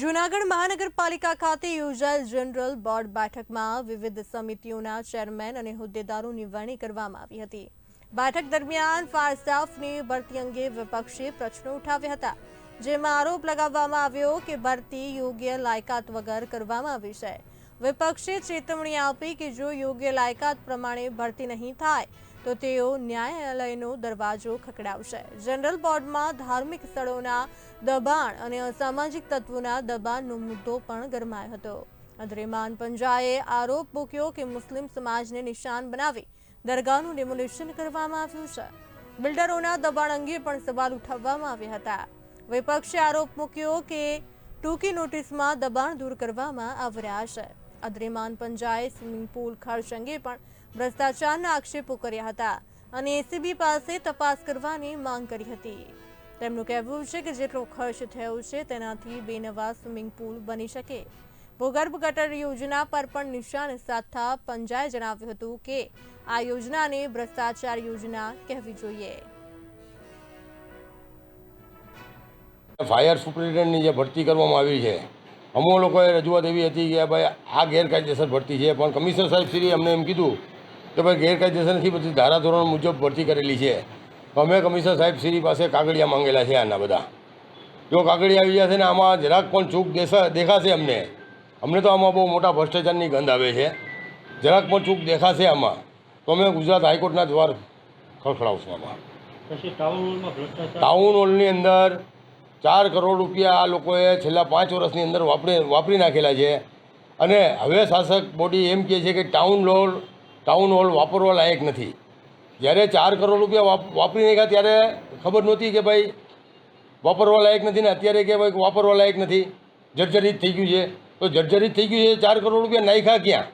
જૂનાગઢ મહાનગરપાલિકા ખાતે યોજાયેલ જનરલ બોર્ડ બેઠકમાં વિવિધ સમિતિઓના ચેરમેન અને હોદ્દેદારોની વરણી કરવામાં આવી હતી. બેઠક દરમિયાન ફાયર સ્ટાફની ભરતી અંગે વિપક્ષે પ્રશ્નો ઉઠાવ્યા હતા. જેમાં આરોપ લગાવવામાં આવ્યો કે ભરતી યોગ્ય લાયકાત વગર કરવામાં આવી છે. વિપક્ષે ચેતવણી આપી કે જો યોગ્ય લાયકાત પ્રમાણે ભરતી નહીં થાય, તો તેઓ ન્યાયાલયનો દરવાજો ખખડાવશે. જનરલ બોર્ડમાં ધાર્મિક સ્થળોના દબાણ અને અસામાજિક તત્વોના દબાણનો મુદ્દો પણ ગરમાયો હતો. અદ્રેમાન પંજાએ આરોપ મૂક્યો કે મુસ્લિમ સમાજને નિશાન બનાવી દરગાહનું ડેમોલિશન કરવામાં આવ્યું છે. બિલ્ડરોના દબાણ અંગે પણ સવાલ ઉઠાવવામાં આવ્યા હતા. વિપક્ષે આરોપ મૂક્યો કે ટૂંકી નોટિસમાં દબાણ દૂર કરવામાં આવ્યા છે. અદ્રેમાન પંજાએ સ્વિમિંગ પુલ ખર્ચ અંગે પણ ભ્રષ્ટાચારના આક્ષેપો કર્યા હતા અને એસીબી પાસે તપાસ કરવાની માંગ કરી હતી. તેમનું કહેવું છે કે જેટલો ખર્ચ થયો છે તેનાથી બે સ્વિમિંગ પુલ બની શકે. ભૂગર્ભ ગટર યોજના પર પણ નિશાન સાધતા પંજાએ જણાવ્યું હતું કે આ યોજનાને ભ્રષ્ટાચાર યોજના કહેવી જોઈએ. ફાયર સુપ્રિન્ટેન્ડની જે ભરતી કરવામાં આવી છે અમુક લોકોએ રજૂઆત એવી હતી કે ભાઈ આ ગેરકાયદેસર ભરતી છે પણ કમિશનર સાહેબ શ્રી અમને એમ કીધું કે ભાઈ ગેરકાયદેસર નથી બધી ધારાધોરણ મુજબ ભરતી કરેલી છે. તો અમે કમિશનર સાહેબ શ્રી પાસે કાગળિયા માંગેલા છે આના બધા. જો કાગળિયા આવી જશે ને આમાં જરાક પણ ચૂક દેખાશે અમને. અમને તો આમાં બહુ મોટા ભ્રષ્ટાચારની ગંધ આવે છે. જરાક પણ ચૂક દેખાશે આમાં. તો અમે ગુજરાત હાઈકોર્ટના દ્વાર ખડખડાવશું આમાં. ટાઉન હોલની અંદર ચાર કરોડ રૂપિયા આ લોકોએ છેલ્લા પાંચ વર્ષની અંદર વાપરી વાપરી નાખેલા છે. અને હવે શાસક બોડી એમ કહે છે કે ટાઉન હોલ ટાઉન હોલ વાપરવા લાયક નથી. જ્યારે ચાર કરોડ રૂપિયા વાપ- વાપરી નાખ્યા ત્યારે ખબર નહોતી કે ભાઈ વાપરવા લાયક નથી ને અત્યારે કે ભાઈ વાપરવા લાયક નથી. જર્જરિત થઈ ગયું છે. તો જર્જરિત થઈ ગયું છે ચાર કરોડ રૂપિયા નાખ્યા ક્યાં?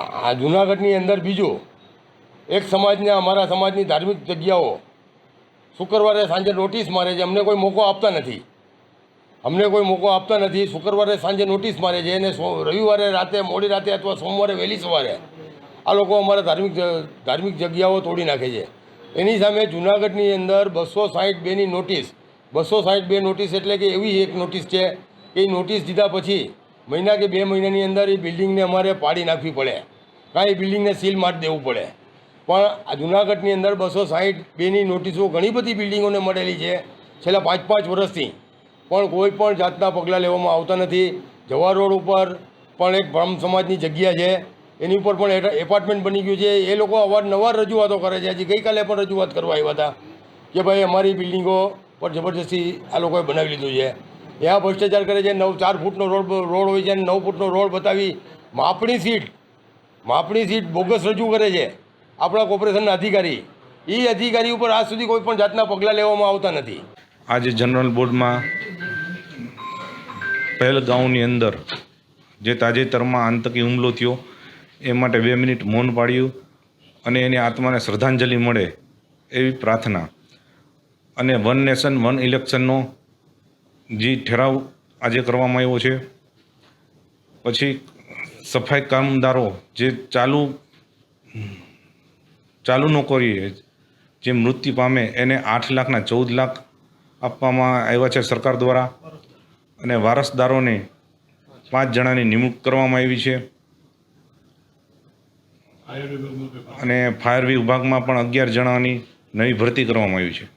આ જુનાગઢની અંદર બીજું એક સમાજને, અમારા સમાજની ધાર્મિક જગ્યાઓ શુક્રવારે સાંજે નોટિસ મારે છે, અમને કોઈ મોકો આપતા નથી. અમને કોઈ મોકો આપતા નથી, શુક્રવારે સાંજે નોટિસ મારે છે અને રવિવારે રાતે, મોડી રાતે અથવા સોમવારે, વહેલી સવારે આ લોકો અમારા ધાર્મિક ધાર્મિક જગ્યાઓ તોડી નાખે છે. એની સામે જુનાગઢની અંદર બસો સાહીઠ બેની નોટિસ બસો સાહીઠ બે નોટિસ એટલે કે એવી એક નોટિસ છે કે એ નોટિસ દીધા પછી મહિના કે બે મહિનાની અંદર એ બિલ્ડિંગને અમારે પાડી નાખવી પડે. કાંઈ બિલ્ડિંગને સીલ મારી દેવું પડે. પણ જુનાગઢની અંદર બસો સાહીઠ બેની નોટિસો ઘણી બધી બિલ્ડિંગોને મળેલી છે છેલ્લા પાંચ પાંચ વર્ષથી. પણ કોઈ પણ જાતના પગલાં લેવામાં આવતા નથી. જવા રોડ ઉપર પણ એક બ્રહ્મ સમાજની જગ્યા છે. એની ઉપર પણ એપાર્ટમેન્ટ બની ગયું છે. એ લોકો અવારનવાર રજૂઆતો કરે છે. હજી ગઈકાલે પણ રજૂઆત કરવા આવ્યા હતા કે ભાઈ અમારી બિલ્ડિંગો પર જબરજસ્તી આ લોકોએ બનાવી લીધું છે. આ ભ્રષ્ટાચાર કરે છે. નવ, ચાર ફૂટનો રોડ રોડ હોય છે નવ ફૂટનો રોડ બતાવી માપણી સીટ માપણી સીટ બોગસ રજૂ કરે છે. આપણા કોર્પોરેશનના અધિકારી. એ અધિકારી ઉપર આજ સુધી કોઈ પણ જાતના પગલાં લેવામાં આવતા નથી. આજે જનરલ બોર્ડમાં પહેલગાંવની અંદર જે તાજેતરમાં આતંકી હુમલો થયો, એ માટે બે મિનિટ મૌન પાડ્યું અને એની આત્માને શ્રદ્ધાંજલિ મળે એવી પ્રાર્થના. અને વન નેશન, વન ઇલેક્શનનો જે ઠરાવ આજે કરવામાં આવ્યો છે, પછી સફાઈ કામદારો જે ચાલુ ચાલુ નોકરીએ જે મૃત્યુ પામે એને આઠ લાખના ચૌદ લાખ આપવામાં આવ્યા છે સરકાર દ્વારા. અને વારસદારોને પાંચ જણાની નિમણૂક કરવામાં આવી છે. અને ફાયર વિભાગમાં પણ અગિયાર જણાની નવી ભરતી કરવામાં આવી છે.